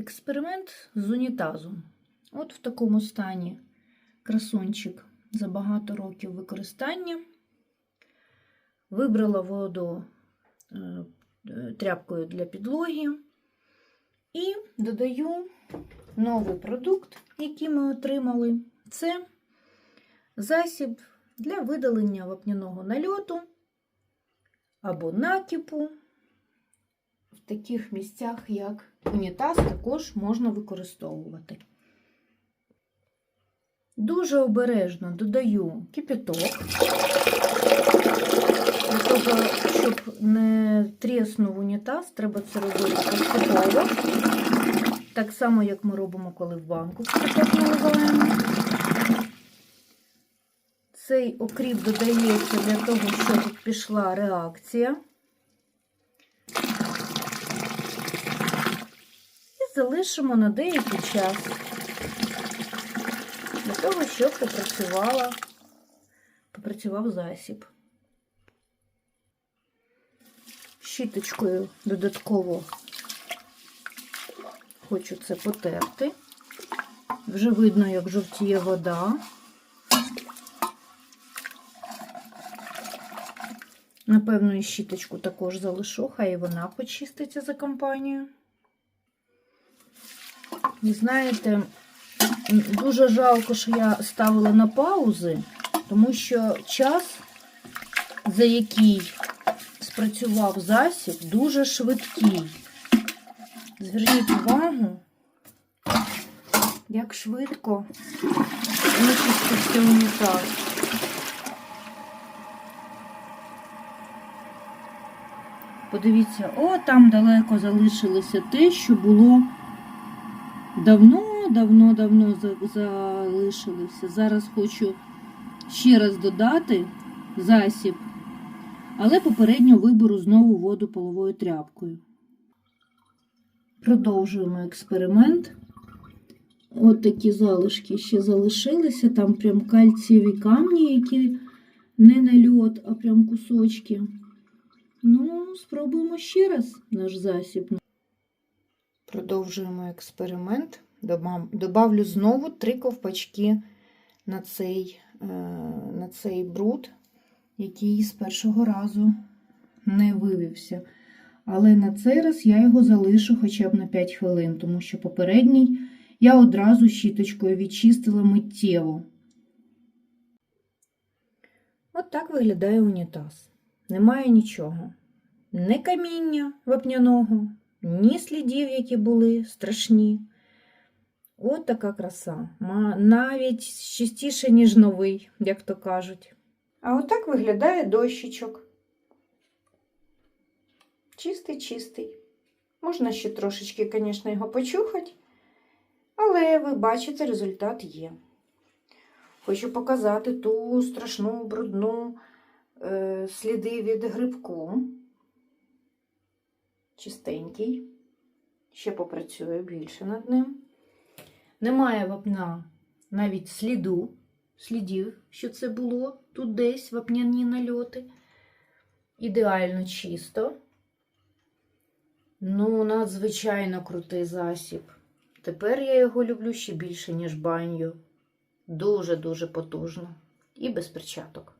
Експеримент з унітазом. От в такому стані красунчик за багато років використання. Вибрала воду е, тряпкою для підлоги і додаю новий продукт, який ми отримали. Це засіб для видалення вапняного нальоту або накипу. Таких місцях, як унітаз, також можна використовувати. Дуже обережно додаю кипяток, для того, щоб не тріснув унітаз, треба це робити поступово. Так само, як ми робимо, коли в банку кипяток наливаємо. Цей окріп додається для того, щоб пішла реакція. І залишимо на деякий час для того, щоб попрацювала, попрацював засіб. Щіточкою додатково хочу це потерти. Вже видно, як жовтіє вода. Напевно, і щіточку також залишу, хай вона почиститься за компанію. І знаєте, дуже жалко, що я ставила на паузи, тому що час, за який спрацював засіб, дуже швидкий. Зверніть увагу, як швидко вичистився унітаз. Подивіться, о, там далеко залишилося те, що було давно, давно, давно за- залишилося. Зараз хочу ще раз додати засіб, але попередньо виберу знову воду половою тряпкою. Продовжуємо експеримент. От такі залишки ще залишилися. Там прям кальцієві камні, які не на льот, а прям кусочки. Ну, спробуємо ще раз наш засіб. Продовжуємо експеримент. Добав- Добавлю знову три ковпачки на цей, е, на цей бруд, який з першого разу не вивівся. Але на цей раз я його залишу хоча б на 5 хвилин, тому що попередній я одразу щіточкою відчистила миттєво. От так виглядає унітаз. Немає нічого. Ні каміння вапняного, ні слідів, які були страшні. От така краса. Навіть чистіше, ніж новий, як то кажуть. А отак виглядає дощечок. Чистий, чистий. Можна ще трошечки, звісно, його почухати, але ви бачите, результат є. Хочу показати ту страшну брудну е, сліди від грибку. Чистенький. Ще попрацюю більше над ним. Немає вапна навіть сліду, слідів, що це було. Тут десь вапняні нальоти. Ідеально чисто. Ну, надзвичайно крутий засіб. Тепер я його люблю ще більше, ніж баню. Дуже-дуже потужно. І без перчаток.